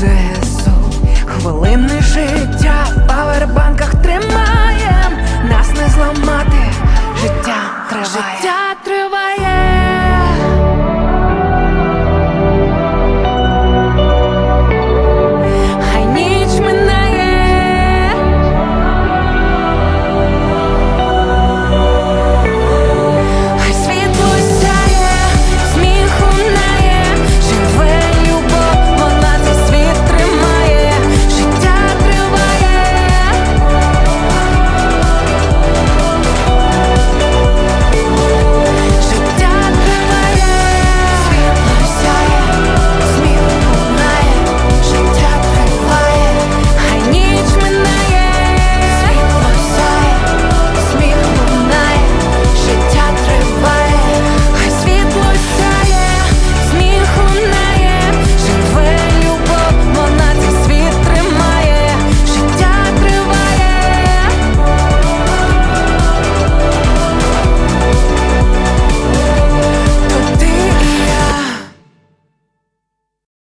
ЗСУ хвилини життя.